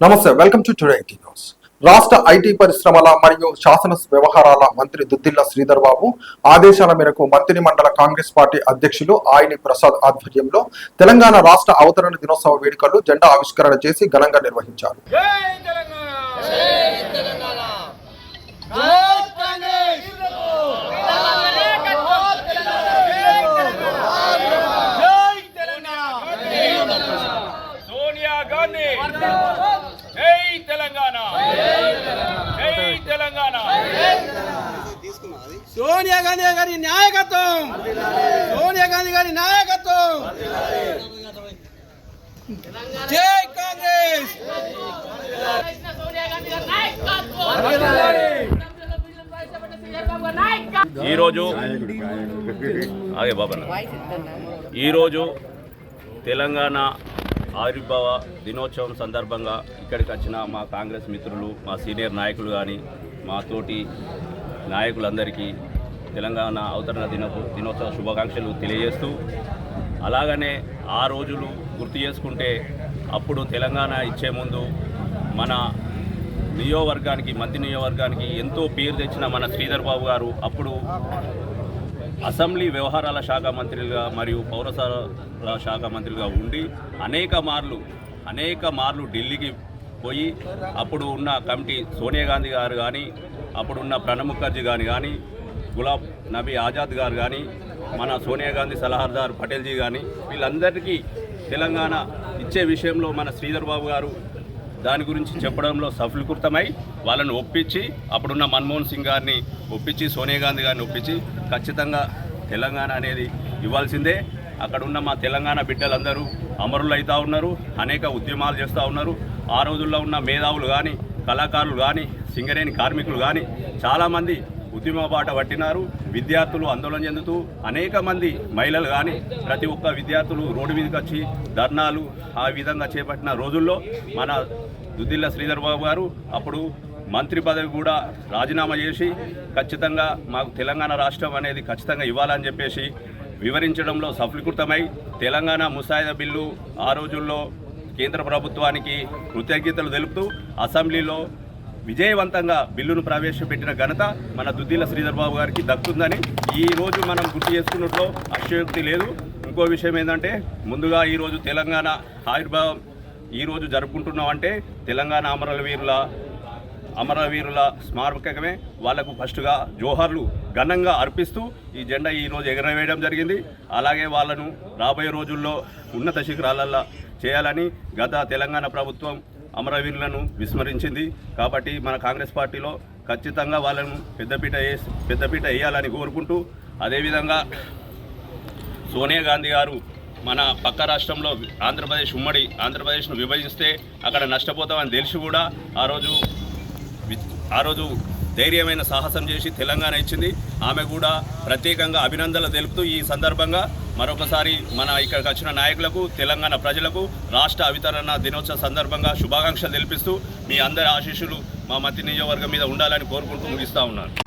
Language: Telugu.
నమస్తే welcome to today IT news రాష్ట్ర ఐటీ పరిశ్రమల మరియు శాసన వ్యవహారాల మంత్రి దుద్దిల్ల శ్రీధర్ బాబు ఆదేశాల మేరకు మంత్రి మండల కాంగ్రెస్ పార్టీ అధ్యక్షులు ఆయని ప్రసాద్ ఆధ్వర్యంలో తెలంగాణ రాష్ట్ర అవతరణ దినోత్సవ వేడుకలు జెండా ఆవిష్కరణ చేసి ఘనంగా నిర్వహించారు గాంధీ తెలంగాణ. జై తెలంగాణ. సోనియా గాంధీ గారి నాయకత్వం. సోనియా గాంధీ గారి నాయకత్వం. జై కాంగ్రెస్. ఈరోజు ఆగే బాబన్న ఈరోజు తెలంగాణ ఆవిర్భావ దినోత్సవం సందర్భంగా ఇక్కడికి వచ్చిన మా కాంగ్రెస్ మిత్రులు మా సీనియర్ నాయకులు కానీ మా తోటి నాయకులందరికీ తెలంగాణ అవతరణ దినో దినోత్సవ శుభాకాంక్షలు తెలియజేస్తూ అలాగనే ఆ రోజులు గుర్తు చేసుకుంటే అప్పుడు తెలంగాణ ఇచ్చే ముందు మన నియోవర్గానికి మంత్రి నియోవర్గానికి ఎంతో పేరు తెచ్చిన మన శ్రీధర్ బాబు గారు అప్పుడు అసెంబ్లీ వ్యవహారాల శాఖ మంత్రిగా మరియు పౌరసరఫరాల శాఖ మంత్రిగా ఉండి అనేక మార్లు అనేక మార్లు ఢిల్లీకి పోయి అప్పుడు ఉన్న కమిటీ సోనియా గాంధీ గారు కానీ అప్పుడున్న ప్రణబ్ ముఖర్జీ గారు కానీ గులాబ్ నబీ ఆజాద్ గారు కానీ మన సోనియా గాంధీ సలహాదారు పటేల్జీ కానీ వీళ్ళందరికీ తెలంగాణ ఇచ్చే విషయంలో మన శ్రీధర్ బాబు గారు దాని గురించి చెప్పడంలో సఫలీకృతమై వాళ్ళని ఒప్పించి అప్పుడున్న మన్మోహన్ సింగ్ గారిని ఒప్పించి సోనియా గాంధీ గారిని ఒప్పించి ఖచ్చితంగా తెలంగాణ అనేది ఇవ్వాల్సిందే. అక్కడ ఉన్న మా తెలంగాణ బిడ్డలందరూ అమరులు అవుతూ ఉన్నారు అనేక ఉద్యమాలు చేస్తూ ఉన్నారు. ఆ రోజుల్లో ఉన్న మేధావులు కానీ కళాకారులు కానీ సింగరేణి కార్మికులు కానీ చాలామంది ఉద్యమ బాట పట్టినారు. విద్యార్థులు ఆందోళన చెందుతూ అనేక మంది మహిళలు కానీ ప్రతి ఒక్క విద్యార్థులు రోడ్డు మీదకి వచ్చి ధర్నాలు ఆ విధంగా చేపట్టిన రోజుల్లో మన దుద్దిల్ల శ్రీధర్ బాబు గారు అప్పుడు మంత్రి పదవి కూడా రాజీనామా చేసి ఖచ్చితంగా మాకు తెలంగాణ రాష్ట్రం అనేది ఖచ్చితంగా ఇవ్వాలని చెప్పేసి వివరించడంలో సఫలీకృతమై తెలంగాణ ముసాయిదా బిల్లు ఆ రోజుల్లో కేంద్ర ప్రభుత్వానికి కృతజ్ఞతలు తెలుపుతూ అసెంబ్లీలో విజయవంతంగా బిల్లును ప్రవేశపెట్టిన ఘనత మన దుద్దిల శ్రీధర్ బాబు గారికి దక్కుతుందని ఈ రోజు మనం గుర్తు చేసుకున్నట్లో అశయోక్తి లేదు. ఇంకో విషయం ఏంటంటే ముందుగా ఈరోజు తెలంగాణ ఆవిర్భావం ఈరోజు జరుపుకుంటున్నాం అంటే తెలంగాణ అమరవీరుల అమరవీరుల స్మారకమే. వాళ్ళకు ఫస్ట్గా జోహార్లు ఘనంగా అర్పిస్తూ ఈ జెండా ఈరోజు ఎగరవేయడం జరిగింది. అలాగే వాళ్ళను రాబోయే రోజుల్లో ఉన్నత శిఖరాలల్లో చేయాలని గత తెలంగాణ ప్రభుత్వం అమరవీరులను విస్మరించింది. కాబట్టి మన కాంగ్రెస్ పార్టీలో ఖచ్చితంగా వాళ్ళను పెద్దపీట వేసి పెద్దపీట వేయాలని కోరుకుంటూ అదేవిధంగా సోనియా గాంధీ గారు మన పక్క రాష్ట్రంలో ఆంధ్రప్రదేశ్ ఉమ్మడి ఆంధ్రప్రదేశ్ను విభజిస్తే అక్కడ నష్టపోతామని తెలిసి కూడా ఆ రోజు ఆ రోజు ధైర్యమైన సాహసం చేసి తెలంగాణ ఇచ్చింది. ఆమె కూడా ప్రత్యేకంగా అభినందనలు తెలుపుతూ ఈ సందర్భంగా మరొకసారి మన ఇక్కడికి వచ్చిన నాయకులకు తెలంగాణ ప్రజలకు రాష్ట్ర అవితరణ దినోత్సవ సందర్భంగా శుభాకాంక్షలు తెలిపిస్తూ మీ అందరి ఆశీస్సులు మా మతి నియోజకవర్గం మీద ఉండాలని కోరుకుంటూ ముగిస్తూ ఉన్నాను.